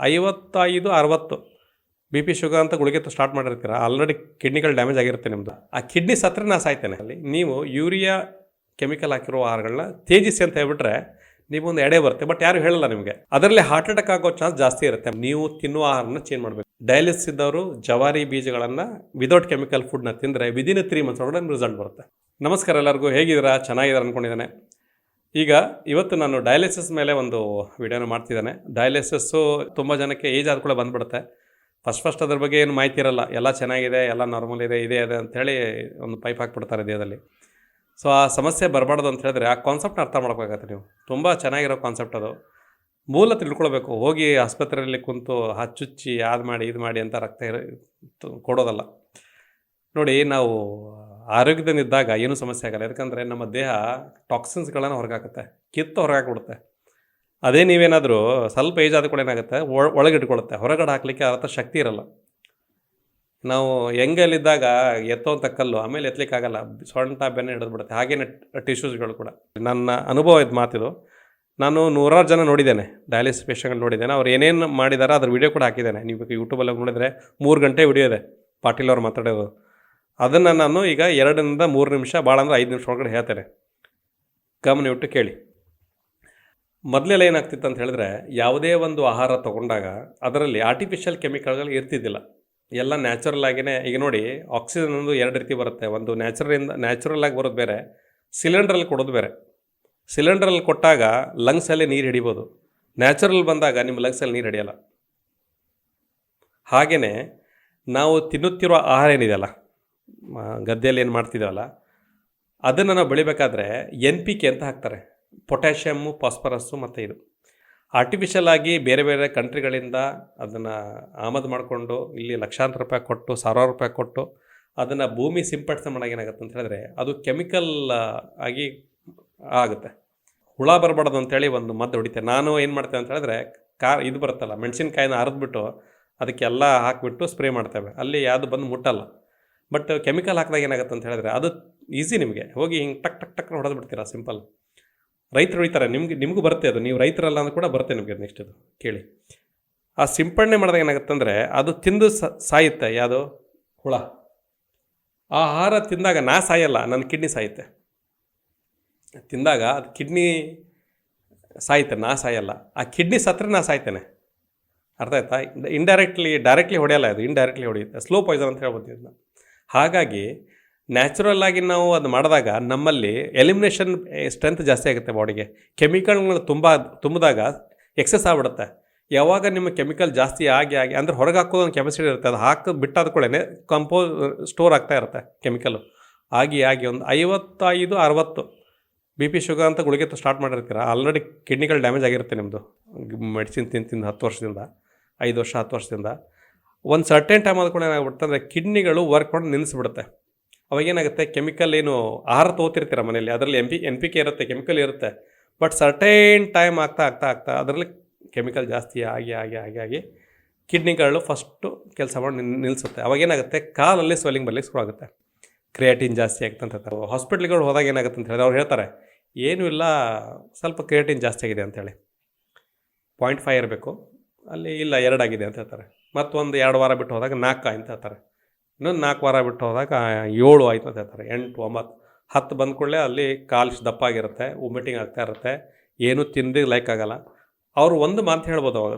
ಐವತ್ತೈದು, ಅರವತ್ತು B P sugar ಅಂತ ಗುಳಿಗೆ ಸ್ಟಾರ್ಟ್ ಮಾಡಿರ್ತೀರ? ಆಲ್ರೆಡಿ ಕಿಡ್ನಿಗಳು ಡ್ಯಾಮೇಜ್ ಆಗಿರುತ್ತೆ ನಿಮ್ಮದು ಆ ಕಿಡ್ನಿ ಸತ್ರ ನಾ ಸಾಯ್ತೇನೆ. ಅಲ್ಲಿ ನೀವು ಯೂರಿಯಾ ಕೆಮಿಕಲ್ ಹಾಕಿರೋ ಆಹಾರಗಳನ್ನ ತೇಜಿಸಿ ಅಂತ ಹೇಳ್ಬಿಟ್ರೆ ನೀವು ಒಂದು ಎಡೆ ಬರುತ್ತೆ ಬಟ್ ಯಾರು ಹೇಳಲ್ಲ ನಿಮಗೆ. ಅದರಲ್ಲಿ ಹಾರ್ಟ್ ಅಟ್ಯಾಕ್ ಆಗೋ ಚಾನ್ಸ್ ಜಾಸ್ತಿ ಇರುತ್ತೆ. ನೀವು ತಿನ್ನುವ ಆಹಾರನ ಚೇಂಜ್ ಮಾಡಬೇಕು. ಡಯಾಲಿಸಿಸ್ ಇದ್ದವರು ಜವಾರಿ ಬೀಜಗಳನ್ನು ವಿದೌಟ್ ಕೆಮಿಕಲ್ ಫುಡ್ನ ತಿಂದರೆ ವಿದಿನ್ ತ್ರೀ ಮಂತ್ಸ್ ಒಳಗಡೆ ರಿಸಲ್ಟ್ ಬರುತ್ತೆ. ನಮಸ್ಕಾರ ಎಲ್ಲರಿಗೂ. ಹೇಗಿದ್ದೀರಾ? ಚೆನ್ನಾಗಿದ್ದಾರೆ ಅಂದ್ಕೊಂಡಿದ್ದಾನೆ ಈಗ ಇವತ್ತು ನಾನು ಡಯಾಲಿಸಿಸ್ ಮೇಲೆ ಒಂದು ವಿಡಿಯೋನ ಮಾಡ್ತಿದ್ದಾನೆ. ಡಯಾಲಿಸಿಸ್ಸು ತುಂಬ ಜನಕ್ಕೆ ಏಜ್ ಆದ ಕೂಡ ಬಂದ್ಬಿಡುತ್ತೆ. ಫಸ್ಟ್ ಫಸ್ಟ್ ಅದ್ರ ಬಗ್ಗೆ ಏನು ಮಾಹಿತಿ ಇರಲ್ಲ. ಎಲ್ಲ ಚೆನ್ನಾಗಿದೆ, ಎಲ್ಲ ನಾರ್ಮಲ್ ಇದೆ ಇದೆ ಇದೆ ಅಂಥೇಳಿ ಒಂದು ಪೈಪ್ ಹಾಕ್ಬಿಡ್ತಾರೆ ದೇಹದಲ್ಲಿ. ಸೊ ಆ ಸಮಸ್ಯೆ ಬರಬಾರ್ದು ಅಂತ ಹೇಳಿದ್ರೆ ಆ ಕಾನ್ಸೆಪ್ಟ್ನ ಅರ್ಥ ಮಾಡ್ಬೇಕಾಗತ್ತೆ ನೀವು. ತುಂಬ ಚೆನ್ನಾಗಿರೋ ಕಾನ್ಸೆಪ್ಟ್ ಅದು. ಮೂಲ ತಿಳ್ಕೊಳ್ಬೇಕು. ಹೋಗಿ ಆಸ್ಪತ್ರೆಯಲ್ಲಿ ಕುಂತು ಹಚ್ಚುಚ್ಚಿ ಅದು ಮಾಡಿ, ಇದು ಮಾಡಿ ಅಂತ ರಕ್ತ ಕೊಡೋದಲ್ಲ. ನೋಡಿ, ನಾವು ಆರೋಗ್ಯದಿಂದ ಇದ್ದಾಗ ಏನೂ ಸಮಸ್ಯೆ ಆಗಲ್ಲ. ಯಾಕಂದರೆ ನಮ್ಮ ದೇಹ ಟಾಕ್ಸಿನ್ಸ್ಗಳನ್ನು ಹೊರಗಾಕುತ್ತೆ. ಕಿತ್ತು ಹೊರಗಾಕ್ಬಿಡುತ್ತೆ. ಅದೇ ನೀವೇನಾದರೂ ಸ್ವಲ್ಪ ಏಜ್ ಆದ ಕೂಡ ಏನಾಗುತ್ತೆ? ಒಳ ಒಳಗೆ ಇಟ್ಕೊಳುತ್ತೆ ಹೊರಗಡೆ ಹಾಕ್ಲಿಕ್ಕೆ ಅರ್ಥ ಶಕ್ತಿ ಇರಲ್ಲ. ನಾವು ಹೆಂಗಲ್ಲಿದ್ದಾಗ ಎತ್ತೋಂಥ ಕಲ್ಲು, ಆಮೇಲೆ ಎತ್ತಲಿಕ್ಕಾಗಲ್ಲ ಸೊಂಟ, ಬೆನ್ನೆ ಹಿಡಿದ್ಬಿಡುತ್ತೆ. ಹಾಗೇನೆ ಟಿಶ್ಯೂಸ್ಗಳು ಕೂಡ. ನನ್ನ ಅನುಭವ ಇದು ಮಾತಿದು. ನಾನು ನೂರಾರು ಜನ ನೋಡಿದ್ದೇನೆ. ಡಯಾಲಿಸಿಸ್ ಪೇಷಂಟ್ಗಳು ನೋಡಿದ್ದೇನೆ. ಅವ್ರು ಏನೇನು ಮಾಡಿದ್ದಾರೆ ಅದ್ರ ವಿಡಿಯೋ ಕೂಡ ಹಾಕಿದ್ದೇನೆ. ನೀವು ಯೂಟ್ಯೂಬಲ್ಲಿ ನೋಡಿದರೆ ಮೂರು ಗಂಟೆ ವಿಡಿಯೋ ಇದೆ. ಪಾಟೀಲ್ ಅವ್ರು ಮಾತಾಡೋದು. ಅದನ್ನು ನಾನು ಈಗ ಎರಡರಿಂದ ಮೂರು ನಿಮಿಷ ಭಾಳ ಅಂದರೆ ಐದು ನಿಮಿಷ ಒಳಗಡೆ ಹೇಳ್ತೇನೆ. ಗಮನ ಇಟ್ಟು ಕೇಳಿ. ಮೊದಲೆಲ್ಲ ಏನಾಗ್ತಿತ್ತು ಅಂತ ಹೇಳಿದ್ರೆ, ಯಾವುದೇ ಒಂದು ಆಹಾರ ತಗೊಂಡಾಗ ಅದರಲ್ಲಿ ಆರ್ಟಿಫಿಷಿಯಲ್ ಕೆಮಿಕಲ್ಗಳು ಇರ್ತಿದ್ದಿಲ್ಲ. ಎಲ್ಲ ನ್ಯಾಚುರಲ್ ಆಗಿಯೇ ಈಗ ನೋಡಿ ಆಕ್ಸಿಜನ್ ಒಂದು ಎರಡು ರೀತಿ ಬರುತ್ತೆ. ಒಂದು ನ್ಯಾಚುರಲಿಂದ ನ್ಯಾಚುರಲ್ ಆಗಿ ಬರೋದು ಬೇರೆ ಸಿಲಿಂಡ್ರಲ್ಲಿ ಕೊಡೋದು ಬೇರೆ. ಸಿಲಿಂಡ್ರಲ್ಲಿ ಕೊಟ್ಟಾಗ ಲಂಗ್ಸಲ್ಲೇ ನೀರು ಹಿಡಿಬೋದು. ನ್ಯಾಚುರಲ್ ಬಂದಾಗ ನಿಮ್ಮ ಲಂಗ್ಸಲ್ಲಿ ನೀರು ಹಿಡಿಯಲ್ಲ. ಹಾಗೆಯೇ ನಾವು ತಿನ್ನುತ್ತಿರುವ ಆಹಾರ ಏನಿದೆಯಲ್ಲ ಗದ್ದೆಯಲ್ಲಿ ಏನು ಮಾಡ್ತಿದ್ದೀವಲ್ಲ ಅದನ್ನು ನಾವು ಬೆಳಿಬೇಕಾದ್ರೆ ಎನ್ ಪಿ ಕೆ ಅಂತ ಹಾಕ್ತಾರೆ. ಪೊಟ್ಯಾಷಿಯಮ್ಮು ಫಾಸ್ಫರಸ್ಸು ಮತ್ತು ಇದು. ಆರ್ಟಿಫಿಷಿಯಲ್ ಆಗಿ ಬೇರೆ ಬೇರೆ ಕಂಟ್ರಿಗಳಿಂದ ಅದನ್ನು ಆಮದು ಮಾಡಿಕೊಂಡು ಇಲ್ಲಿ ಲಕ್ಷಾಂತರ ರೂಪಾಯಿ ಕೊಟ್ಟು, ಸಾವಿರಾರು ರೂಪಾಯಿ ಕೊಟ್ಟು ಅದನ್ನು ಭೂಮಿ ಸಿಂಪಡಿಸ ಮಾಡಾಗ ಏನಾಗುತ್ತೆ ಅಂತ ಹೇಳಿದ್ರೆ ಅದು ಕೆಮಿಕಲ್ ಆಗಿ ಆಗುತ್ತೆ. ಹುಳ ಬರಬಾರ್ದು ಅಂತೇಳಿ ಒಂದು ಮದ್ದು ಹೊಡಿತೆ. ನಾನು ಏನು ಮಾಡ್ತೇನೆ ಅಂತ ಹೇಳಿದ್ರೆ ಕಾ, ಇದು ಬರುತ್ತಲ್ಲ, ಮೆಣಸಿನ್ಕಾಯಿನ ಅರಿದ್ಬಿಟ್ಟು ಅದಕ್ಕೆಲ್ಲ ಹಾಕಿಬಿಟ್ಟು ಸ್ಪ್ರೇ ಮಾಡ್ತೇವೆ. ಅಲ್ಲಿ ಯಾವುದು ಬಂದು ಮುಟ್ಟಲ್ಲ. ಬಟ್ ಕೆಮಿಕಲ್ ಹಾಕಿದಾಗ ಏನಾಗುತ್ತೆ ಅಂತ ಹೇಳಿದ್ರೆ, ಅದು ಈಸಿ ನಿಮಗೆ. ಹೋಗಿ ಹಿಂಗೆ ಟಕ್ ಟಕ್ ಟಕ್ ಹೊಡೆದು ಬಿಡ್ತೀರಾ ಸಿಂಪಲ್ ರೈತರು ಹೊಡಿತಾರೆ ನಿಮಗೆ, ನಿಮಗೂ ಬರುತ್ತೆ ಅದು. ನೀವು ರೈತರಲ್ಲ ಅಂದ್ರೆ ಕೂಡ ಬರುತ್ತೆ ನಿಮಗೆ ನೆಕ್ಸ್ಟ್ ಅದು. ಕೇಳಿ. ಆ ಸಿಂಪಡಣೆ ಮಾಡಿದಾಗ ಏನಾಗುತ್ತೆ ಅಂದರೆ, ಅದು ತಿಂದು ಸಾಯುತ್ತೆ. ಯಾವುದು? ಹುಳ. ಆಹಾರ ತಿಂದಾಗ ನಾ ಸಾಯಲ್ಲ, ನನ್ನ ಕಿಡ್ನಿ ಸಾಯುತ್ತೆ. ತಿಂದಾಗ ಅದು ಕಿಡ್ನಿ ಸಾಯುತ್ತೆ, ನಾ ಸಾಯಲ್ಲ. ಆ ಕಿಡ್ನಿ ಸತ್ರ ನಾ ಸಾಯ್ತೇನೆ. ಅರ್ಥ ಆಯ್ತಾ? ಇಂಡೈರೆಕ್ಟ್ಲಿ ಡೈರೆಕ್ಟ್ಲಿ ಹೊಡೆಯಲ್ಲ ಅದು ಇಂಡೈರೆಕ್ಟ್ಲಿ ಹೊಡೆಯುತ್ತೆ. ಸ್ಲೋ ಪಾಯ್ಸನ್ ಅಂತ ಹೇಳ್ಬೋದು ಇದನ್ನ. ಹಾಗಾಗಿ ನ್ಯಾಚುರಲ್ ಆಗಿ ನಾವು ಅದು ಮಾಡಿದಾಗ ನಮ್ಮಲ್ಲಿ ಎಲಿಮಿನೇಷನ್ ಸ್ಟ್ರೆಂತ್ ಜಾಸ್ತಿ ಆಗುತ್ತೆ ಬಾಡಿಗೆ. ಕೆಮಿಕಲ್ಗಳು ತುಂಬ, ತುಂಬಿದಾಗ ಎಕ್ಸಸ್ ಆಗ್ಬಿಡುತ್ತೆ. ಯಾವಾಗ ನಿಮ್ಮ ಕೆಮಿಕಲ್ ಜಾಸ್ತಿ ಆಗಿ ಆಗಿ, ಅಂದರೆ ಹೊರಗೆ ಹಾಕೋದು ಒಂದು ಕೆಪಾಸಿಟಿ ಇರುತ್ತೆ. ಅದು ಹಾಕಿ ಬಿಟ್ಟಾದ ಕೂಡಲೇ ಕಂಪೋಸ್ ಸ್ಟೋರ್ ಆಗ್ತಾ ಇರುತ್ತೆ ಕೆಮಿಕಲ್ ಆಗಿ ಆಗಿ ಒಂದು ಐವತ್ತೈದು, ಅರವತ್ತು ಬಿ ಪಿ ಶುಗರ್ ಅಂತ ಗುಳಿಗೆ ಸ್ಟಾರ್ಟ್ ಮಾಡಿರ್ತೀರ. ಆಲ್ರೆಡಿ ಕಿಡ್ನಿಗಳು ಡ್ಯಾಮೇಜ್ ಆಗಿರುತ್ತೆ ನಿಮ್ಮದು ಮೆಡಿಸಿನ್ ತಿಂದು ತಿಂದು ಹತ್ತು ವರ್ಷದಿಂದ, ಐದು ವರ್ಷ, ಹತ್ತು ವರ್ಷದಿಂದ. ಒಂದು ಸರ್ಟೇನ್ ಟೈಮ್ ಆದ ಕೂಡ ಏನಾಗ್ಬಿಡುತ್ತೆ ಅಂದರೆ ಕಿಡ್ನಿಗಳು ವರ್ಕ್ ಮಾಡಿ ನಿಲ್ಲಿಸ್ಬಿಡುತ್ತೆ. ಅವಾಗ ಏನಾಗುತ್ತೆ? ಕೆಮಿಕಲ್ ಏನು ಆಹಾರ ತೊಗೋತಿರ್ತೀರ ಮನೇಲಿ ಅದರಲ್ಲಿ M P N P K ಇರುತ್ತೆ ಕೆಮಿಕಲ್ ಇರುತ್ತೆ. ಬಟ್ ಸರ್ಟೇನ್ ಟೈಮ್ ಆಗ್ತಾ ಆಗ್ತಾ ಆಗ್ತಾ ಅದರಲ್ಲಿ ಕೆಮಿಕಲ್ ಜಾಸ್ತಿ ಆಗಿ ಆಗಿ ಆಗಿ ಆಗಿ ಕಿಡ್ನಿಗಳು ಫಸ್ಟು ಕೆಲಸ ಮಾಡಿ ನಿಲ್- ನಿಲ್ಲಿಸುತ್ತೆ ಅವಾಗ ಏನಾಗುತ್ತೆ? ಕಾಲಲ್ಲಿ ಸ್ವೆಲ್ಲಿಂಗ್ ಬರಲಿಕ್ಕೆ ಶುರು ಆಗುತ್ತೆ. ಕ್ರಿಯಾಟಿನ್ ಜಾಸ್ತಿ ಆಗುತ್ತೆ ಅಂತ ಹೇಳ್ತಾರೆ ಹಾಸ್ಪಿಟ್ಲ್ಗಳು ಹೋದಾಗ ಏನಾಗುತ್ತೆ ಅಂತ ಹೇಳಿದ್ರೆ ಅವ್ರು ಹೇಳ್ತಾರೆ, ಏನೂ ಇಲ್ಲ, ಸ್ವಲ್ಪ ಕ್ರಿಯಾಟಿನ್ ಜಾಸ್ತಿ ಆಗಿದೆ ಅಂತೇಳಿ ಪಾಯಿಂಟ್ ಫೈವ್ ಇರಬೇಕು. ಅಲ್ಲಿ ಇಲ್ಲ ಎರಡಾಗಿದೆ ಅಂತ ಹೇಳ್ತಾರೆ. ಮತ್ತೊಂದು ಎರಡು ವಾರ ಬಿಟ್ಟು ಹೋದಾಗ ನಾಲ್ಕು ಅಂತ ಹೇಳ್ತಾರೆ. ಇನ್ನೊಂದು ನಾಲ್ಕು ವಾರ ಬಿಟ್ಟು ಹೋದಾಗ ಏಳು ಆಯ್ತು ಅಂತ ಹೇಳ್ತಾರೆ. ಎಂಟು, ಒಂಬತ್ತು, ಹತ್ತು ಬಂದ ಕೂಡಲೇ ಅಲ್ಲಿ ಕಾಲು ದಪ್ಪ ಆಗಿರುತ್ತೆ ಉಮಿಟಿಂಗ್ ಆಗ್ತಾ ಇರುತ್ತೆ, ಏನೂ ತಿಂದು ಲೈಕ್ ಆಗಲ್ಲ. ಅವರು ಒಂದು ಮಾತು ಹೇಳ್ಬೋದು ಅವಾಗ,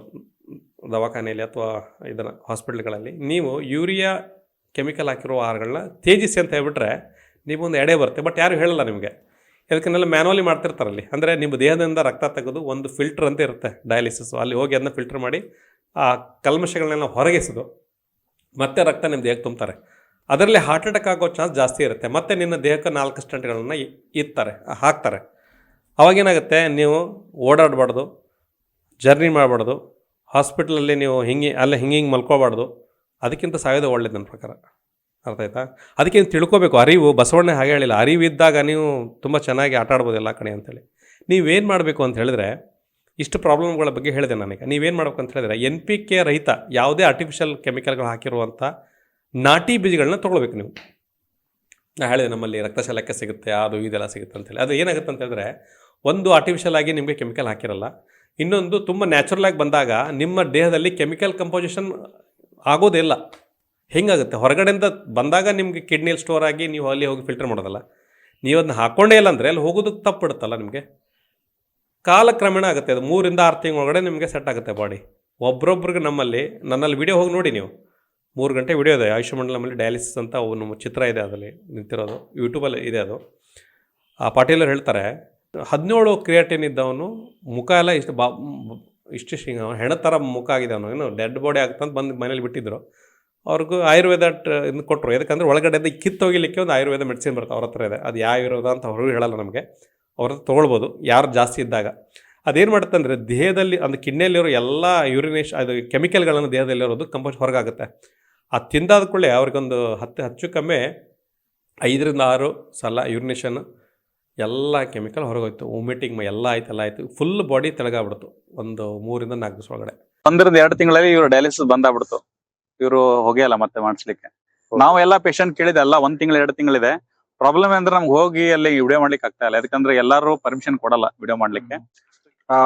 ದವಾಖಾನೆಯಲ್ಲಿ ಅಥವಾ ಇದನ್ನು ಹಾಸ್ಪಿಟ್ಲ್ಗಳಲ್ಲಿ ನೀವು ಯೂರಿಯಾ ಕೆಮಿಕಲ್ ಹಾಕಿರೋ ಆಹಾರಗಳನ್ನ ತೇಜಿಸಿ ಅಂತ ಹೇಳ್ಬಿಟ್ರೆ ನಿಮಗೊಂದು ಎಡೆ ಬರುತ್ತೆ ಬಟ್ ಯಾರು ಹೇಳಲ್ಲ ನಿಮಗೆ. ಇದಕ್ಕೆಲ್ಲ ಮ್ಯಾನುವಲಿ ಮಾಡ್ತಿರ್ತಾರಲ್ಲಿ. ಅಂದರೆ ನಿಮ್ಮ ದೇಹದಿಂದ ರಕ್ತ ತೆಗೆದು ಒಂದು ಫಿಲ್ಟರ್ ಅಂತ ಇರುತ್ತೆ ಡಯಾಲಿಸಿಸ್ ಅಲ್ಲಿ ಹೋಗಿ ಅದನ್ನ ಫಿಲ್ಟರ್ ಮಾಡಿ ಆ ಕಲ್ಮಶಗಳನ್ನೆಲ್ಲ ಹೊರಗೆಸೋದು ಮತ್ತೆ ರಕ್ತ ನಿಮ್ಮ ದೇಹಕ್ಕೆ ತುಂಬ್ತಾರೆ. ಅದರಲ್ಲಿ ಹಾರ್ಟ್ ಅಟ್ಯಾಕ್ ಆಗೋ ಚಾನ್ಸ್ ಜಾಸ್ತಿ ಇರುತ್ತೆ. ಮತ್ತೆ ನಿನ್ನ ದೇಹಕ್ಕೆ ನಾಲ್ಕು ಸ್ಟಂಟ್ಗಳನ್ನು ಇತ್ತಾರೆ ಹಾಕ್ತಾರೆ. ಅವಾಗೇನಾಗುತ್ತೆ? ನೀವು ಓಡಾಡಬಾರ್ದು, ಜರ್ನಿ ಮಾಡಬಾರ್ದು, ಹಾಸ್ಪಿಟ್ಲಲ್ಲಿ ನೀವು ಹಿಂಗೆ, ಅಲ್ಲೇ ಹಿಂಗೆ ಹಿಂಗೆ ಮಲ್ಕೋಬಾರ್ದು. ಅದಕ್ಕಿಂತ ಸಾಯೋದು ಒಳ್ಳೇದು ನನ್ನ ಪ್ರಕಾರ. ಅರ್ಥ ಆಯ್ತಾ? ಅದಕ್ಕೆ ತಿಳ್ಕೊಬೇಕು? ಅರಿವು ಬಸವಣ್ಣ ಹಾಗೆ ಹೇಳಿಲ್ಲ. ಅರಿವು ಇದ್ದಾಗ ನೀವು ತುಂಬ ಚೆನ್ನಾಗಿ ಆಟ ಆಡ್ಬೋದು ಎಲ್ಲ ಕಡೆ ಅಂತೇಳಿ. ನೀವೇನು ಮಾಡಬೇಕು ಅಂತ ಹೇಳಿದ್ರೆ ಇಷ್ಟು ಪ್ರಾಬ್ಲಮ್ಗಳ ಬಗ್ಗೆ ಹೇಳಿದೆ ನನಗೆ. ನೀವೇನು ಮಾಡ್ಬೇಕು ಅಂತ ಹೇಳಿದ್ರೆ, ಎನ್ ಪಿ ಕೆ ರಹಿತ ಯಾವುದೇ ಆರ್ಟಿಫಿಷಿಯಲ್ ಕೆಮಿಕಲ್ಗಳು ಹಾಕಿರುವಂಥ ನಾಟಿ ಬೀಜಗಳನ್ನ ತೊಗೊಳ್ಬೇಕು ನೀವು. ನಾ ಹೇಳಿದೆ ನಮ್ಮಲ್ಲಿ ರಕ್ತಶಾಲಕ್ಕೆ ಸಿಗುತ್ತೆ, ಅದು ಇದೆಲ್ಲ ಸಿಗುತ್ತೆ ಅಂತೇಳಿ ಅದು ಏನಾಗುತ್ತೆ ಅಂತ ಹೇಳಿದ್ರೆ, ಒಂದು ಆರ್ಟಿಫಿಷಿಯಲ್ ಆಗಿ ನಿಮಗೆ ಕೆಮಿಕಲ್ ಹಾಕಿರಲ್ಲ. ಇನ್ನೊಂದು ತುಂಬ ನ್ಯಾಚುರಲ್ ಆಗಿ ಬಂದಾಗ ನಿಮ್ಮ ದೇಹದಲ್ಲಿ ಕೆಮಿಕಲ್ ಕಂಪೋಸಿಷನ್ ಇಲ್ಲ. ಹೆಂಗಾಗುತ್ತೆ? ಹೊರಗಡೆಯಿಂದ ಬಂದಾಗ ನಿಮಗೆ ಕಿಡ್ನಿಯಲ್ಲಿ ಸ್ಟೋರ್ ಆಗಿ ನೀವು ಅಲ್ಲಿ ಹೋಗಿ ಫಿಲ್ಟರ್ ಮಾಡೋದಲ್ಲ. ನೀವು ಅದನ್ನ ಹಾಕ್ಕೊಂಡೇ ಇಲ್ಲ ಅಂದರೆ ಅಲ್ಲಿ ಹೋಗೋದಕ್ಕೆ ತಪ್ಪಿಡುತ್ತಲ್ಲ ನಿಮಗೆ? ಕಾಲಕ್ರಮೇಣ ಆಗುತ್ತೆ. ಅದು ಮೂರಿಂದ ಆರು ತಿಂಗಳೊಳಗಡೆ ನಿಮಗೆ ಸೆಟ್ ಆಗುತ್ತೆ ಬಾಡಿ ಒಬ್ರೊಬ್ರಿಗೆ ನಮ್ಮಲ್ಲಿ, ನನ್ನಲ್ಲಿ ವಿಡಿಯೋ ಹೋಗಿ ನೋಡಿ ನೀವು. ಮೂರು ಗಂಟೆ ವಿಡಿಯೋ ಇದೆ. ಆಯುಷ್ಯಮಂಡಲಮಲ್ಲಿ ಡಯಾಲಿಸಿಸ್ ಅಂತ ನಮ್ಮ ಚಿತ್ರ ಇದೆ ಅದರಲ್ಲಿ. ನಿಂತಿರೋದು. ಯೂಟ್ಯೂಬಲ್ಲಿ ಇದೆ ಅದು. ಆ ಪಾಟೀಲರು ಹೇಳ್ತಾರೆ, ಹದಿನೇಳು ಕ್ರಿಯಾಟಿನ್ ಇದ್ದವನು ಮುಖ ಎಲ್ಲ ಇಷ್ಟು ಬಾ, ಇಷ್ಟು ಹಿಂಗೆ ಹೆಣ ಥರ ಮುಖ ಆಗಿದೆ ಅವನು. ಏನು ಡೆಡ್ ಬಾಡಿ ಆಗ್ತಂತ ಬಂದು ಮನೇಲಿ ಬಿಟ್ಟಿದ್ರು. ಅವ್ರಿಗೂ ಆಯುರ್ವೇದ ಇದನ್ನು ಕೊಟ್ಟರು ಯಾಕಂದರೆ ಒಳಗಡೆ ಕಿತ್ತೋಗಿಲಿಕ್ಕೆ ಒಂದು ಆಯುರ್ವೇದ ಮೆಡಿಸಿನ್ ಬರುತ್ತೆ. ಅವ್ರ ಹತ್ರ ಇದೆ. ಅದು ಯಾವ ಇರೋದ ಅಂತ ಅವರು ಹೇಳಲ್ಲ ನಮಗೆ. ಅವ್ರ ತೊಗೊಳ್ಬೋದು ಯಾರು ಜಾಸ್ತಿ ಇದ್ದಾಗ. ಅದೇನು ಮಾಡುತ್ತೆ ಅಂದರೆ ದೇಹದಲ್ಲಿ ಒಂದು ಕಿಡ್ನಿಯಲ್ಲಿರೋ ಎಲ್ಲ ಯೂರಿನೇಷ್ ಅದು ಕೆಮಿಕಲ್ಗಳನ್ನು ದೇಹದಲ್ಲಿರೋದು ಕಂಪೋಸ್ಟ್ ಹೊರಗಾಗುತ್ತೆ. ಅದು ತಿಂದಾದ ಕೂಡಲೇ ಅವ್ರಿಗೊಂದು ಹತ್ತು ಹೆಚ್ಚು ಕಮ್ಮಿ ಐದರಿಂದ ಆರು ಸಲ ಯೂರಿನೇಷನ್ ಎಲ್ಲ ಕೆಮಿಕಲ್ ಹೊರಗೋಯ್ತು. ವಾಮಿಟಿಂಗ್ ಎಲ್ಲ ಆಯ್ತು ಎಲ್ಲ ಆಯಿತು. ಫುಲ್ ಬಾಡಿ ತೆಳಗಾಗ್ಬಿಡ್ತು. ಒಂದು ಮೂರಿಂದ ನಾಲ್ಕು ದಿವಸ ಒಳಗಡೆ. ಒಂದರಿಂದ ಎರಡು ತಿಂಗಳಲ್ಲಿ ಇವರು ಡಯಾಲಿಸಿಸ್ ಬಂದಾಗ್ಬಿಡ್ತು. ಇವರು ಹೋಗಿಯಲ್ಲ ಮತ್ತೆ ಮಾಡಿಸ್ಲಿಕ್ಕೆ. ನಾವು ಎಲ್ಲ ಪೇಷಂಟ್ ಕೇಳಿದೆ ಅಲ್ಲ ಒಂದ್ ತಿಂಗಳು ಎರಡು ತಿಂಗಳಿದೆ. ಪ್ರಾಬ್ಲಮ್ ಅಂದ್ರೆ ನಮ್ಗೆ ಹೋಗಿ ಅಲ್ಲಿ ವಿಡಿಯೋ ಮಾಡ್ಲಿಕ್ಕೆ ಆಗ್ತಾ ಇಲ್ಲ ಯಾಕಂದ್ರೆ ಎಲ್ಲಾರು ಪರ್ಮಿಷನ್ ಕೊಡಲ್ಲ ವಿಡಿಯೋ ಮಾಡ್ಲಿಕ್ಕೆ आ,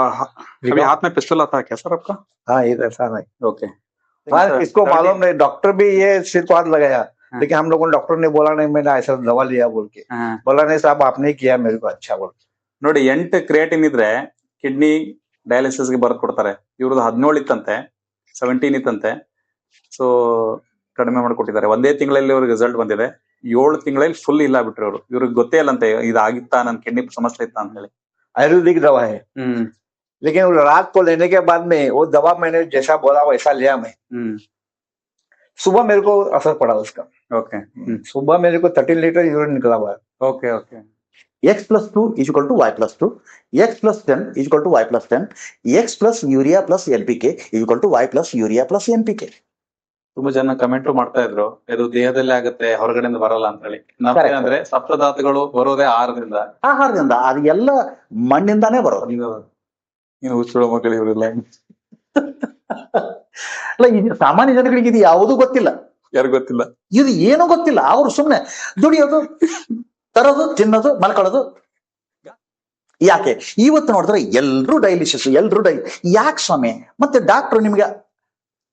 अभी हाथ में पिस्टल आता है क्या सर आपका हाँ इधर ऐसा नहीं ಓಕೆ हाँ, इसको मालूम नहीं डॉक्टर भी ये सिर को हाथ लगाया लेकिन हम लोगों ने डॉक्टर ने बोला नहीं मैंने ऐसा दवा लिया बोल के बोला नहीं साहब आपने किया मेरे को अच्छा बोल के ನೋಡಿ ಎಂಟು ಕ್ರಿಯೇಟಿನ್ ಇದ್ರೆ ಕಿಡ್ನಿ ಡಯಾಲಿಸಿಸ್ ಗೆ ಬರ್ದ್ ಕೊಡ್ತಾರೆ ಇವ್ರದ್ದು ಹದಿನೇಳು ಇತ್ತಂತೆ ಸೆವೆಂಟೀನ್ ಇತ್ತಂತೆ ಸೊ ಕಡಿಮೆ ಮಾಡ್ಕೊಟ್ಟಿದ್ದಾರೆ ಒಂದೇ ತಿಂಗಳಲ್ಲಿ ಅವ್ರಿಗೆ ರಿಸಲ್ಟ್ ಬಂದಿದೆ ಏಳು ತಿಂಗಳಲ್ಲಿ ಫುಲ್ ಇಲ್ಲ ಬಿಟ್ರು ಇವರು ಇವ್ರಿಗೆ ಗೊತ್ತೇ ಇಲ್ಲಂತೆ ಇದಾಗಿತ್ತಾ ನನ್ ಕಿಡ್ನಿ ಸಮಸ್ಯೆ ಇತ್ತಾ ಅಂತ ಹೇಳಿ आयुर्वेदिक दवा है ಹ್ಮ್ लेकिन वो रात को लेने के बाद में वो दवा मैंने जैसा बोला वैसा लिया मैं ಹ್ಮ್ सुबह मेरे को असर पड़ा उसका ಓಕೆ सुबह मेरे को थर्टीन लीटर यूरिन निकला हुआ है okay okay x plus 2 is equal to y plus 2 x plus 10 is equal to y plus 10 x plus urea plus npk is equal to y plus urea plus npk ತುಂಬಾ ಜನ comment ಮಾಡ್ತಾ ಇದ್ರು. ಇದು ದೇಹದಲ್ಲಿ ಆಗುತ್ತೆ ಹೊರಗಡೆಯಿಂದ ಬರಲ್ಲ ಅಂತ ಹೇಳಿ. ಅಂದ್ರೆ ಸಪ್ತಧಾತುಗಳು ಬರೋದೇ ಆಹಾರದಿಂದ. ಆಹಾರದಿಂದ ಅದು ಎಲ್ಲ ಮಣ್ಣಿಂದಾನೇ ಬರೋದು. ನೀನು ಮಕ್ಕಳು ಇವರಿಲ್ಲ. ಅಲ್ಲ ಇದು ಸಾಮಾನ್ಯ ಜನಗಳಿಗೆ ಇದು ಯಾವುದೂ ಗೊತ್ತಿಲ್ಲ. ಯಾರು ಗೊತ್ತಿಲ್ಲ? ಇದು ಏನು ಗೊತ್ತಿಲ್ಲ. ಅವ್ರು ಸುಮ್ನೆ ದುಡಿಯೋದು ತರೋದು ತಿನ್ನೋದು ಮಲ್ಕೊಳ್ಳೋದು. ಯಾಕೆ? ಇವತ್ತು ನೋಡಿದ್ರೆ ಎಲ್ರು ಡೈಲಿಸಿಸ್ ಎಲ್ರು ಡೈ ಯಾಕೆ ಸ್ವಾಮಿ? ಮತ್ತೆ ಡಾಕ್ಟರ್ ನಿಮ್ಗೆ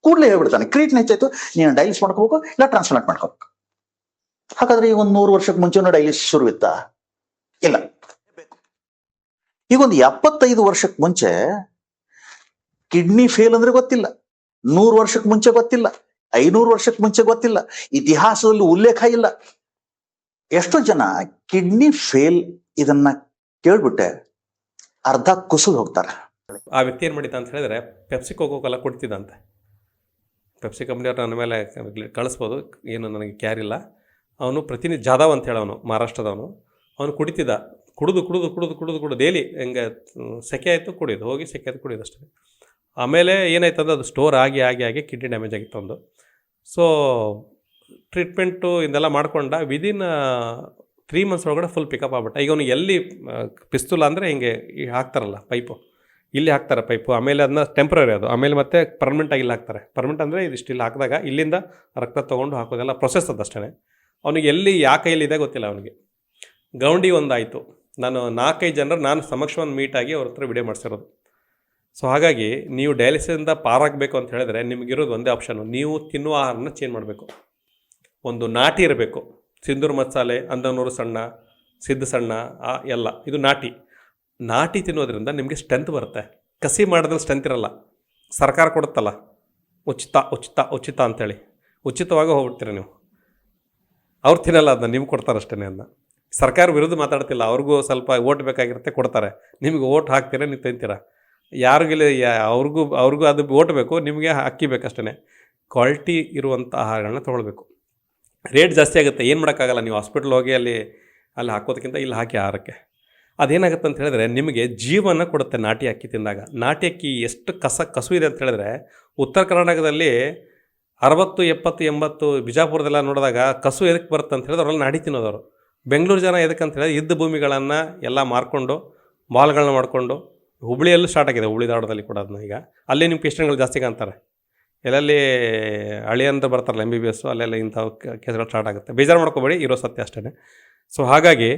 ಕೂಡಲೇ ಹೇಳ್ಬಿಡ್ತಾನೆ. ಕ್ರೀಟ್ನ ಹೆಚ್ಚಾಯ್ತು ನೀನು ಡೈಲಿಸ್ ಮಾಡ್ಕೋಬೇಕು, ಇಲ್ಲ ಟ್ರಾನ್ಸ್ಪ್ಲಾಂಟ್ ಮಾಡ್ಕೋಬೇಕು. ಹಾಗಾದ್ರೆ ಈಗ ಒಂದು ನೂರು ವರ್ಷಕ್ಕೆ ಮುಂಚೆನೂ ಡೈಲಿಸ್ ಶುರು ಇತ್ತಾ ಇಲ್ಲ. ಈಗ ಒಂದು ಎಪ್ಪತ್ತೈದು ವರ್ಷಕ್ಕೆ ಮುಂಚೆ ಕಿಡ್ನಿ ಫೇಲ್ ಅಂದ್ರೆ ಗೊತ್ತಿಲ್ಲ. ನೂರು ವರ್ಷಕ್ಕೆ ಮುಂಚೆ ಗೊತ್ತಿಲ್ಲ. ಐನೂರು ವರ್ಷಕ್ಕೆ ಮುಂಚೆ ಗೊತ್ತಿಲ್ಲ. ಇತಿಹಾಸದಲ್ಲಿ ಉಲ್ಲೇಖ ಇಲ್ಲ. ಎಷ್ಟೋ ಜನ ಕಿಡ್ನಿ ಫೇಲ್ ಇದನ್ನ ಕೇಳ್ಬಿಟ್ಟೆ, ಅರ್ಧ ಕುಸಿದು ಹೋಗ್ತಾರೆ. ಆ ವ್ಯಕ್ತಿ ಏನ್ ಮಾಡಿದ್ದ ಅಂತ ಹೇಳಿದ್ರೆ ಪೆಪ್ಸಿ ಕೋಕೋಕೆಲ್ಲ ಕೊಡ್ತಿದ್ದಂತೆ ಪೆಪ್ಸಿ ಕಂಪ್ನಿಯವ್ರು ನನ್ನ ಮೇಲೆ ಕಳಿಸ್ಬೋದು, ಏನು ನನಗೆ ಕ್ಯಾರ್ ಇಲ್ಲ. ಅವನು ಪ್ರತಿನಿಧಿ ಜಾಧವ್ ಅಂತ ಹೇಳವನು, ಮಹಾರಾಷ್ಟ್ರದವನು. ಅವನು ಕುಡಿತಿದ್ದ, ಕುಡಿದು ಕುಡಿದು ಕುಡಿದು ಕುಡಿದು ಕುಡಿದು ಡೈಲಿ ಹೆಂಗೆ, ಸೆಕೆ ಆಯಿತು ಕುಡಿಯೋದು ಹೋಗಿ ಸೆಕೆ ಆಯ್ತು ಕುಡಿಯೋದು ಅಷ್ಟೇ. ಆಮೇಲೆ ಏನಾಯ್ತು ಅಂದ್ರೆ ಅದು ಸ್ಟೋರ್ ಆಗಿ ಆಗಿ ಆಗಿ ಕಿಡ್ನಿ ಡ್ಯಾಮೇಜ್ ಆಗಿತ್ತು ಒಂದು ಸೊ ಟ್ರೀಟ್ಮೆಂಟು ಇದೆಲ್ಲ ಮಾಡ್ಕೊಂಡ ವಿದಿನ್ ತ್ರೀ ಮಂತ್ಸ್ ಒಳಗಡೆ ಫುಲ್ ಪಿಕಪ್ ಆಗ್ಬಿಟ್ಟ. ಈಗ ಅವನು ಎಲ್ಲಿ ಪಿಸ್ತೂಲ್ ಅಂದರೆ ಹಿಂಗೆ ಹಾಕ್ತಾರಲ್ಲ ಪೈಪು ಇಲ್ಲಿ ಹಾಕ್ತಾರೆ ಪೈಪು, ಆಮೇಲೆ ಅದನ್ನ ಟೆಂಪ್ರರಿ ಅದು. ಆಮೇಲೆ ಮತ್ತೆ ಪರ್ಮನೆಂಟಾಗಿ ಇಲ್ಲಿ ಹಾಕ್ತಾರೆ. ಪರ್ಮನೆಂಟ್ ಅಂದರೆ ಇದಿಷ್ಟು ಇಲ್ಲಿ ಹಾಕಿದಾಗ ಇಲ್ಲಿಂದ ರಕ್ತ ತೊಗೊಂಡು ಹಾಕೋದೆಲ್ಲ ಪ್ರೊಸೆಸ್ ಅದು ಅಷ್ಟೇ ಅವನಿಗೆ ಎಲ್ಲಿ ಯಾವ ಕೈಯಲ್ಲಿದೆ ಗೊತ್ತಿಲ್ಲ ಅವನಿಗೆ. ಗೌಂಡಿ ಒಂದಾಯಿತು. ನಾನು ನಾಲ್ಕೈದು ಜನರು ನಾನು ಸಮಕ್ಷವನ್ನು ಮೀಟಾಗಿ ಅವ್ರ ಹತ್ರ ವಿಡಿಯೋ ಮಾಡಿಸಿರೋದು. ಸೊ ಹಾಗಾಗಿ ನೀವು ಡಯಾಲಿಸಿಸಿಂದ ಪಾರಾಗಬೇಕು ಅಂತ ಹೇಳಿದ್ರೆ ನಿಮಗಿರೋದು ಒಂದೇ ಆಪ್ಷನು ನೀವು ತಿನ್ನುವ ಆಹಾರನ ಚೇಂಜ್ ಮಾಡಬೇಕು. ಒಂದು ನಾಟಿ ಇರಬೇಕು. ಸಿಂಧೂರು ಮಸಾಲೆ ಅಂದನೂರು ಸಣ್ಣ ಸಿದ್ಧ ಸಣ್ಣ, ಆ ಎಲ್ಲ. ಇದು ನಾಟಿ. ನಾಟಿ ತಿನ್ನೋದ್ರಿಂದ ನಿಮಗೆ ಸ್ಟ್ರೆಂತ್ ಬರುತ್ತೆ. ಕಸಿ ಮಾಡಿದ್ರೆ ಸ್ಟ್ರೆಂತ್ ಇರಲ್ಲ. ಸರ್ಕಾರ ಕೊಡುತ್ತಲ್ಲ. ಉಚಿತ ಉಚಿತ ಉಚಿತ ಅಂತೇಳಿ. ಉಚಿತವಾಗಿ ಹೋಗ್ಬಿಡ್ತೀರ ನೀವು. ಅವ್ರು ತಿನ್ನಲ್ಲ ಅದನ್ನ ನಿಮ್ಗೆ ಕೊಡ್ತಾರೆ ಅಷ್ಟೇ ಅದನ್ನ. ಸರ್ಕಾರ ವಿರುದ್ಧ ಮಾತಾಡ್ತಿಲ್ಲ. ಅವ್ರಿಗೂ ಸ್ವಲ್ಪ ಓಟ್ ಬೇಕಾಗಿರುತ್ತೆ, ಕೊಡ್ತಾರೆ. ನಿಮಗೆ ಓಟ್ ಹಾಕ್ತೀರ, ನೀವು ತಿಂತೀರ? ಯಾರಿಗಿಲ್ಲ ಅವ್ರಿಗೂ ಅವ್ರಿಗೂ ಅದು ಓಟ್ ಬೇಕು, ನಿಮಗೆ ಅಕ್ಕಿ ಬೇಕಷ್ಟೇ ಕ್ವಾಲಿಟಿ ಇರುವಂಥ ಆಹಾರಗಳನ್ನ ತೊಗೊಳ್ಬೇಕು. ರೇಟ್ ಜಾಸ್ತಿ ಆಗುತ್ತೆ. ಏನು ಮಾಡೋಕ್ಕಾಗಲ್ಲ. ನೀವು ಹಾಸ್ಪಿಟ್ಲ್ ಹೋಗಿ ಅಲ್ಲಿ ಅಲ್ಲಿ ಹಾಕೋದಕ್ಕಿಂತ ಇಲ್ಲಿ ಹಾಕಿ ಆಹಾರಕ್ಕೆ. ಅದೇನಾಗುತ್ತೆ ಅಂತ ಹೇಳಿದ್ರೆ, ನಿಮಗೆ ಜೀವನ ಕೊಡುತ್ತೆ ನಾಟಿ ಅಕ್ಕಿ ತಿಂದಾಗ. ನಾಟಿ ಅಕ್ಕಿ ಎಷ್ಟು ಕಸ, ಕಸು ಇದೆ ಅಂತ ಹೇಳಿದ್ರೆ, ಉತ್ತರ ಕರ್ನಾಟಕದಲ್ಲಿ ಅರವತ್ತು, ಎಪ್ಪತ್ತು, ಎಂಬತ್ತು ಬಿಜಾಪುರದೆಲ್ಲ ನೋಡಿದಾಗ ಕಸು ಎದಕ್ಕೆ ಬರುತ್ತೆ ಅಂತ ಹೇಳಿದ್ರೆ ಅವರಲ್ಲಿ ನಾಟಿ ತಿನ್ನೋದವರು. ಬೆಂಗಳೂರು ಜನ ಎದಕ್ಕೆ ಅಂತ ಹೇಳಿದ್ರೆ ಇದ್ದ ಭೂಮಿಗಳನ್ನು ಎಲ್ಲ ಮಾರ್ಕೊಂಡು ಮಾಲ್ಗಳನ್ನ ಮಾಡಿಕೊಂಡು ಹುಬ್ಳಿಯಲ್ಲೂ ಸ್ಟಾರ್ಟ್ ಆಗಿದೆ, ಹುಬ್ಳಿ ಧಾರವಾಡದಲ್ಲಿ ಕೂಡ ಅದನ್ನ ಈಗ. ಅಲ್ಲಿ ನಿಮ್ಮ ಪೇಷಂಟ್ಗಳು ಜಾಸ್ತಿ ಕಾಣ್ತಾರೆ. ಎಲ್ಲೆಲ್ಲಿ ಹಳಿ ಅಂತ ಬರ್ತಾರಲ್ಲ ಎಂ ಬಿ ಬಿ ಎಸ್ಸು ಅಲ್ಲೆಲ್ಲ ಇಂಥ ಕೇಸ್ಗಳು ಸ್ಟಾರ್ಟ್ ಆಗುತ್ತೆ. ಬೇಜಾರು ಮಾಡ್ಕೋಬೇಡಿ, ಇರೋ ಸತ್ಯ ಅಷ್ಟೇ ಸೊ ಹಾಗಾಗಿ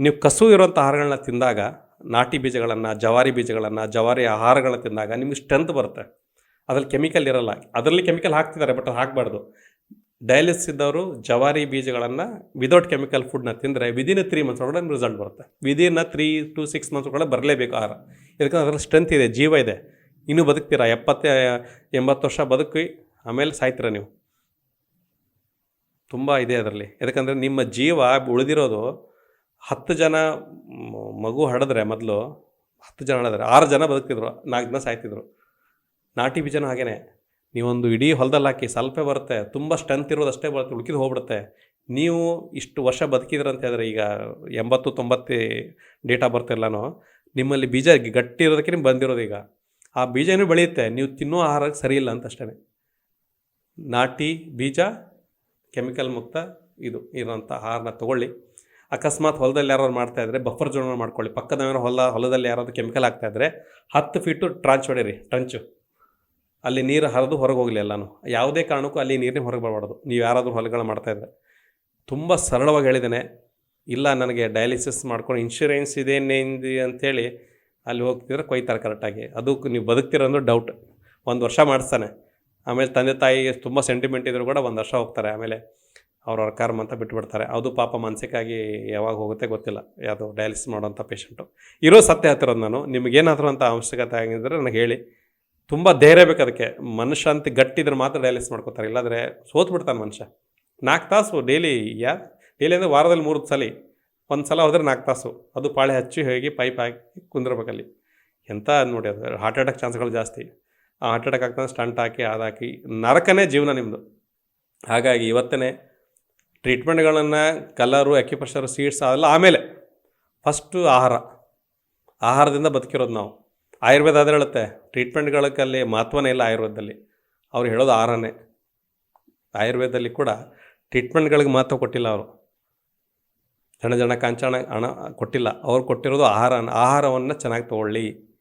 ನೀವು ಕಸು ಇರುವಂಥ ಆಹಾರಗಳನ್ನ ತಿಂದಾಗ, ನಾಟಿ ಬೀಜಗಳನ್ನು, ಜವಾರಿ ಬೀಜಗಳನ್ನು, ಜವಾರಿ ಆಹಾರಗಳನ್ನ ತಿಂದಾಗ ನಿಮಗೆ ಸ್ಟ್ರೆಂತ್ ಬರುತ್ತೆ. ಅದರಲ್ಲಿ ಕೆಮಿಕಲ್ ಇರಲ್ಲ. ಅದರಲ್ಲಿ ಕೆಮಿಕಲ್ ಹಾಕ್ತಿದ್ದಾರೆ ಬಟ್ ಅದು ಹಾಕಬಾರ್ದು. ಡಯಾಲಿಸಿಸ್ ಇದ್ದವರು ಜವಾರಿ ಬೀಜಗಳನ್ನು ವಿದೌಟ್ ಕೆಮಿಕಲ್ ಫುಡ್ನ ತಿಂದರೆ ವಿದಿನ್ ತ್ರೀ ಮಂತ್ಸ್ ಒಳಗಡೆ ನಿಮ್ಗೆ ರಿಸಲ್ಟ್ ಬರುತ್ತೆ. Within three to six months ಒಳಗಡೆ ಬರಲೇಬೇಕು ಆಹಾರ. ಯಾಕಂದ್ರೆ ಅದರಲ್ಲಿ ಸ್ಟ್ರೆಂತ್ ಇದೆ, ಜೀವ ಇದೆ. ಇನ್ನೂ ಬದುಕ್ತೀರಾ? ಎಪ್ಪತ್ತೆ, ಎಂಬತ್ತು ವರ್ಷ ಬದುಕಿ ಆಮೇಲೆ ಸಾಯ್ತೀರ ನೀವು? ತುಂಬ ಇದೆ ಅದರಲ್ಲಿ. ಯಾಕಂದರೆ ನಿಮ್ಮ ಜೀವ ಉಳಿದಿರೋದು ಹತ್ತು ಜನ ಮಗು ಹಡಿದ್ರೆ ಮೊದಲು ಹತ್ತು ಜನ ಹಡಿದ್ರೆ, ಆರು ಜನ ಬದುಕ್ತಿದ್ರು, ನಾಲ್ಕು ಜನ ಸಾಯ್ತಿದ್ರು. ನಾಟಿ ಬೀಜನ ಹಾಗೇನೆ. ನೀವೊಂದು ಇಡೀ ಹೊಲದಲ್ಲಿ ಹಾಕಿ ಸ್ವಲ್ಪ ಬರುತ್ತೆ, ತುಂಬ ಸ್ಟ್ರೆಂತ್ ಇರೋದು ಅಷ್ಟೇ ಬರುತ್ತೆ, ಉಳ್ಕಿದ್ದು ಹೋಗ್ಬಿಡುತ್ತೆ. ನೀವು ಇಷ್ಟು ವರ್ಷ ಬದುಕಿದ್ರ ಅಂತ ಹೇಳಿದ್ರೆ ಈಗ ಎಂಬತ್ತು, ತೊಂಬತ್ತು ಡೇಟಾ ಬರ್ತಿಲ್ಲನೋ, ನಿಮ್ಮಲ್ಲಿ ಬೀಜ ಗಟ್ಟಿ ಇರೋದಕ್ಕೆ ನಿಮ್ಗೆ ಬಂದಿರೋದು ಈಗ. ಆ ಬೀಜನೂ ಬೆಳೆಯುತ್ತೆ, ನೀವು ತಿನ್ನೋ ಆಹಾರ ಸರಿ ಇಲ್ಲ ಅಂತ ಅಷ್ಟೇ ನಾಟಿ ಬೀಜ, ಕೆಮಿಕಲ್ ಮುಕ್ತ, ಇದು ಇರೋಂಥ ಆಹಾರನ ತಗೊಳ್ಳಿ. ಅಕಸ್ಮಾತ್ ಹೊಲದಲ್ಲಿ ಯಾರು ಮಾಡ್ತಾ ಇದ್ರೆ ಬಫರ್ ಜೋನ್ ಮಾಡ್ಕೊಳ್ಳಿ. ಪಕ್ಕದ ಏನಾದ್ರು ಹೊಲ, ಹೊಲದಲ್ಲಿ ಯಾರಾದ್ರು ಕೆಮಿಕಲ್ ಹಾಕ್ತಾ ಇದ್ರೆ ಹತ್ತು ಫೀಟು ಟ್ರಾಂಚ್ ಹೊಡೀರಿ ಟ್ರಂಚು ಅಲ್ಲಿ ನೀರು ಹರಿದು ಹೊರಗೆ ಹೋಗಲಿ ಎಲ್ಲಾನು. ಯಾವುದೇ ಕಾರಣಕ್ಕೂ ಅಲ್ಲಿ ನೀರಿನ ಹೊರಗೆ ಬರಬಾರ್ದು. ನೀವು ಯಾರಾದರೂ ಹೊಲಗಳು ಮಾಡ್ತಾ ಇದ್ರೆ. ತುಂಬ ಸರಳವಾಗಿ ಹೇಳಿದ್ದೇನೆ. ಇಲ್ಲ, ನನಗೆ ಡಯಾಲಿಸಿಸ್ ಮಾಡ್ಕೊಂಡು ಇನ್ಶೂರೆನ್ಸ್ ಇದೆ ಅಂಥೇಳಿ ಅಲ್ಲಿ ಹೋಗ್ತಿದ್ರೆ ಕೊಯ್ತಾರೆ ಕರೆಕ್ಟಾಗಿ ಅದಕ್ಕೆ ನೀವು ಬದುಕ್ತಿರೋದು ಡೌಟ್ ಒಂದು ವರ್ಷ ಮಾಡಿಸ್ತಾನೆ. ಆಮೇಲೆ ತಂದೆ ತಾಯಿ ತುಂಬ ಸೆಂಟಿಮೆಂಟ್ ಇದ್ದರೂ ಕೂಡ ಒಂದು ವರ್ಷ ಹೋಗ್ತಾರೆ. ಆಮೇಲೆ ಅವ್ರವ್ರ ಕರ್ಮ ಅಂತ ಬಿಟ್ಬಿಡ್ತಾರೆ. ಅದು ಪಾಪ ಮಾನಸಿಕಾಗಿ ಯಾವಾಗ ಹೋಗುತ್ತೆ ಗೊತ್ತಿಲ್ಲ. ಯಾವುದು ಡಯಾಲಿಸಿಸ್ ಮಾಡೋಂಥ ಪೇಷಂಟು ಇರೋ ಸತ್ಯ ಹತ್ತಿರೋದು ನಾನು. ನಿಮಗೇನಾದರೂ ಅಂತ ಅವಶ್ಯಕತೆ ಆಗಿದ್ರೆ ನನಗೆ ಹೇಳಿ. ತುಂಬ ಧೈರ್ಯ ಬೇಕು ಅದಕ್ಕೆ. ಮನುಷ್ಯಂತ ಗಟ್ಟಿದ್ರೆ ಮಾತ್ರ ಡಯಾಲಿಸಿಸ್ ಮಾಡ್ಕೋತಾರೆ. ಇಲ್ಲಾಂದರೆ ಸೋತ್ಬಿಡ್ತಾನೆ ಮನುಷ್ಯ. ನಾಲ್ಕು ತಾಸು ಡೈಲಿ ಯಾ? ಡೈಲಿ ಅಂದರೆ ವಾರದಲ್ಲಿ ಮೂರು ಸಲ. ಒಂದು ಸಲ ಹೋದರೆ ನಾಲ್ಕು ತಾಸು. ಅದು ಪಾಳೆ ಹಚ್ಚಿ ಹೋಗಿ ಪೈಪ್ ಹಾಕಿ ಕುಂದಿರ್ಬೇಕಲ್ಲಿ ಎಂಥ ನೋಡಿ ಅದು. ಹಾರ್ಟ್ ಅಟ್ಯಾಕ್ ಚಾನ್ಸ್ಗಳು ಜಾಸ್ತಿ. ಆ ಹಾರ್ಟ್ ಅಟ್ಯಾಕ್ ಆಗ್ತಾನೆ ಸ್ಟಂಟ್ ಹಾಕಿ ಅದು ಹಾಕಿ ನರಕನೇ ಜೀವನ ನಿಮ್ಮದು ಹಾಗಾಗಿ ಇವತ್ತೇ ಟ್ರೀಟ್ಮೆಂಟ್ಗಳನ್ನು ಕಲರು ಅಕ್ಯುಪ್ರೆಷರು ಸೀಡ್ಸ್ ಅದೆಲ್ಲ ಆಮೇಲೆ ಫಸ್ಟು ಆಹಾರ. ಆಹಾರದಿಂದ ಬದುಕಿರೋದು ನಾವು. ಆಯುರ್ವೇದ ಅದೇ ಹೇಳುತ್ತೆ ಟ್ರೀಟ್ಮೆಂಟ್ಗಳಕ್ಕಲ್ಲಿ ಮಹತ್ವನೇ ಇಲ್ಲ ಆಯುರ್ವೇದದಲ್ಲಿ. ಅವ್ರು ಹೇಳೋದು ಆಹಾರನೇ. ಆಯುರ್ವೇದದಲ್ಲಿ ಕೂಡ ಟ್ರೀಟ್ಮೆಂಟ್ಗಳಿಗೆ ಮಹತ್ವ ಕೊಟ್ಟಿಲ್ಲ ಅವರು. ಜನ ಜನ ಕಾಂಚಾಣ ಹಣ ಕೊಟ್ಟಿಲ್ಲ. ಅವ್ರು ಕೊಟ್ಟಿರೋದು ಆಹಾರ, ಆಹಾರವನ್ನು ಚೆನ್ನಾಗಿ ತಗೊಳ್ಳಿ.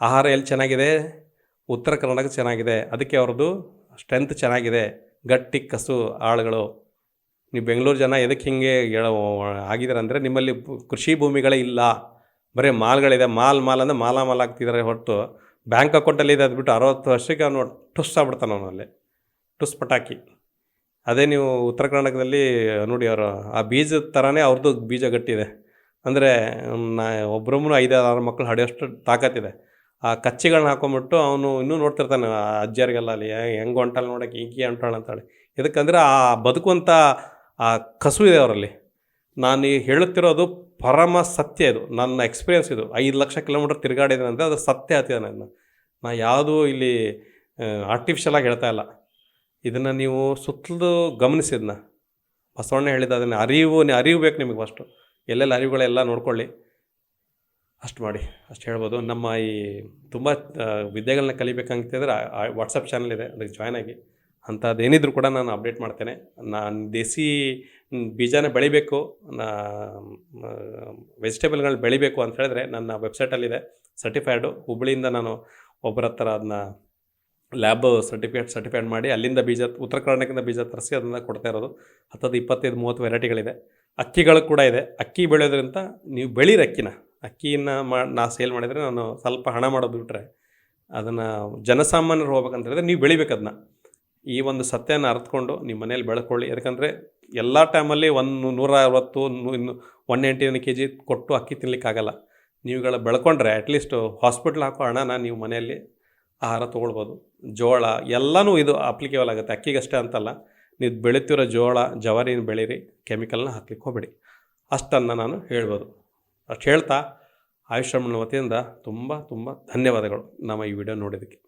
ಆಹಾರ ಎಲ್ಲಿ ಚೆನ್ನಾಗಿದೆ? ಉತ್ತರ ಕರ್ನಾಟಕ ಚೆನ್ನಾಗಿದೆ. ಅದಕ್ಕೆ ಅವ್ರದ್ದು ಸ್ಟ್ರೆಂತ್ ಚೆನ್ನಾಗಿದೆ. ಗಟ್ಟಿ, ಕಸು, ಆಳುಗಳು. ನೀವು ಬೆಂಗಳೂರು ಜನ ಎದಕ್ಕೆ ಹಿಂಗೆ ಹೇಳೋ ಆಗಿದ್ದಾರೆ ಅಂದರೆ ನಿಮ್ಮಲ್ಲಿ ಕೃಷಿ ಭೂಮಿಗಳೇ ಇಲ್ಲ. ಬರೀ ಮಾಲ್ಗಳಿದೆ. ಮಾಲ್ ಮಾಲ್ ಅಂದರೆ ಮಾಲ, ಮಾಲ್ ಆಗ್ತಿದ್ದಾರೆ ಹೊರತು. ಬ್ಯಾಂಕ್ ಅಕೌಂಟಲ್ಲಿ ಇದೆ ಅದ್ಬಿಟ್ಟು ಅರವತ್ತು ವರ್ಷಕ್ಕೆ ಅವನು ಟುಸ್ ಆಗ್ಬಿಡ್ತಾನೆ ಅವನಲ್ಲಿ ಟುಸ್ ಪಟಾಕಿ. ಅದೇ ನೀವು ಉತ್ತರ ಕರ್ನಾಟಕದಲ್ಲಿ ನೋಡಿ ಅವರು, ಆ ಬೀಜದ ಥರನೇ ಅವ್ರದ್ದು ಬೀಜ ಗಟ್ಟಿದೆ. ಅಂದರೆ ನಾ ಒಬ್ಬರೊಬ್ಬರು ಐದಾರು ಮಕ್ಕಳು ಹಡಿಯೋಷ್ಟು ತಾಕತ್ತಿದೆ ಆ ಕಚ್ಚಿಗಳನ್ನ ಹಾಕೊಂಬಿಟ್ಟು ಅವನು ಇನ್ನೂ ನೋಡ್ತಿರ್ತಾನೆ ಅಜ್ಜಿಯರಿಗೆಲ್ಲ ಅಲ್ಲಿ ಹೆಂಗೆ ಹೊಂಟಲ್ಲಿ ನೋಡೋಕೆ ಈಕಿ ಹೊಂಟಾಳ ಅಂತೇಳಿ. ಇದಕ್ಕಂದ್ರೆ ಆ ಬದುಕುವಂಥ ಆ ಕಸು ಇದೆ ಅವರಲ್ಲಿ ನಾನು ಹೇಳುತ್ತಿರೋದು ಪರಮ ಸತ್ಯ ಇದು. ನನ್ನ ಎಕ್ಸ್ಪೀರಿಯನ್ಸ್ ಇದು. ಐದು ಲಕ್ಷ ಕಿಲೋಮೀಟರ್ ತಿರುಗಾಡಿದೆ ಅಂದರೆ ಅದು ಸತ್ಯ ಹೇಳ್ತಿದ್ದೆ ನಾನು ನಾ ಯಾವುದೂ ಇಲ್ಲಿ ಆರ್ಟಿಫಿಷಿಯಲ್ ಆಗಿ ಹೇಳ್ತಾ ಇಲ್ಲ. ಇದನ್ನು ನೀವು ಸುತ್ತಲೂ ಗಮನಿಸಿದ್ನ ಬಸವಣ್ಣ ಹೇಳಿದ ಅದನ್ನು ಅರಿವು ಅರಿವು ಬೇಕು ನಿಮಗೆ ಫಸ್ಟು ಎಲ್ಲೆಲ್ಲ ಅರಿವುಗಳೆಲ್ಲ ನೋಡ್ಕೊಳ್ಳಿ. ಅಷ್ಟು ಮಾಡಿ. ಅಷ್ಟು ಹೇಳ್ಬೋದು. ನಮ್ಮ ಈ ತುಂಬ ವಿದ್ಯೆಗಳನ್ನ ಕಲಿಬೇಕಂತಿದ್ರೆ ವಾಟ್ಸಪ್ ಚಾನಲ್ ಇದೆ. ಅದಕ್ಕೆ ಜಾಯ್ನ್ ಆಗಿ. ಅಂಥದ್ದು ಏನಿದ್ರು ಕೂಡ ನಾನು ಅಪ್ಡೇಟ್ ಮಾಡ್ತೇನೆ. ನಾನು ದೇಸಿ ಬೀಜನ ಬೆಳಿಬೇಕು, ನಾ ವೆಜಿಟೇಬಲ್ಗಳನ್ನ ಬೆಳಿಬೇಕು ಅಂತ ಹೇಳಿದ್ರೆ ನನ್ನ ವೆಬ್ಸೈಟಲ್ಲಿದೆ, ಸರ್ಟಿಫೈಡು. ಹುಬ್ಬಳ್ಳಿಯಿಂದ ನಾನು ಒಬ್ಬರ ಹತ್ರ ಅದನ್ನ ಲ್ಯಾಬ್ ಸರ್ಟಿಫಿಕೇಟ್ ಸರ್ಟಿಫೈಡ್ ಮಾಡಿ ಅಲ್ಲಿಂದ ಬೀಜ, ಉತ್ತರ ಕರ್ನಾಟಕದಿಂದ ಬೀಜ ತರಿಸಿ ಅದನ್ನು ಕೊಡ್ತಾ ಇರೋದು. ಹತ್ತದು ಇಪ್ಪತ್ತೈದು ಮೂವತ್ತು ವೆರೈಟಿಗಳಿದೆ. ಅಕ್ಕಿಗಳು ಕೂಡ ಇದೆ. ಅಕ್ಕಿ ಬೆಳೆಯೋದ್ರಿಂದ ನೀವು ಬೆಳೀರಿ ಅಕ್ಕಿನ. ಅಕ್ಕಿನ ಮಾ, ನಾ ಸೇಲ್ ಮಾಡಿದರೆ ನಾನು ಸ್ವಲ್ಪ ಹಣ ಮಾಡೋದು ಬಿಟ್ಟರೆ ಅದನ್ನು ಜನಸಾಮಾನ್ಯರು ಹೋಗ್ಬೇಕಂತ ಹೇಳಿದ್ರೆ ನೀವು ಬೆಳಿಬೇಕು ಅದನ್ನ. ಈ ಒಂದು ಸತ್ಯನ ಅರ್ಥಕೊಂಡು ನಿಮ್ಮ ಮನೇಲಿ ಬೆಳ್ಕೊಳ್ಳಿ. ಯಾಕಂದರೆ ಎಲ್ಲ ಟೈಮಲ್ಲಿ ಒಂದು ನೂರ ಅರವತ್ತು ಇನ್ನು ಒನ್ ನೈಂಟಿ ಕೆ ಜಿ ಕೊಟ್ಟು ಅಕ್ಕಿ ತಿನ್ನಲಿಕ್ಕಾಗಲ್ಲ ನೀವುಗಳ ಬೆಳ್ಕೊಂಡ್ರೆ ಅಟ್ಲೀಸ್ಟು ಹಾಸ್ಪಿಟ್ಲ್ ಹಾಕೋ ಹಣನ ನೀವು ಮನೆಯಲ್ಲಿ ಆಹಾರ ತೊಗೊಳ್ಬೋದು. ಜೋಳ ಎಲ್ಲನೂ ಇದು ಅಪ್ಲಿಕೇಬಲ್ ಆಗುತ್ತೆ. ಅಕ್ಕಿಗಷ್ಟೇ ಅಂತಲ್ಲ. ನೀವು ಬೆಳೀತಿರೋ ಜೋಳ, ಜವಾರಿನ ಬೆಳೀರಿ ಕೆಮಿಕಲ್ನ ಹಾಕ್ಲಿಕ್ಕೆ ಹೋಗಬೇಡಿ. ಅಷ್ಟನ್ನು ನಾನು ಹೇಳ್ಬೋದು. ಅಷ್ಟು ಹೇಳ್ತಾ ಆಯುಷ್ಮಾನ್ ವತಿಯಿಂದ ತುಂಬ ತುಂಬ ಧನ್ಯವಾದಗಳು ನಮ್ಮ ಈ ವಿಡಿಯೋ ನೋಡಿದ್ದಕ್ಕೆ.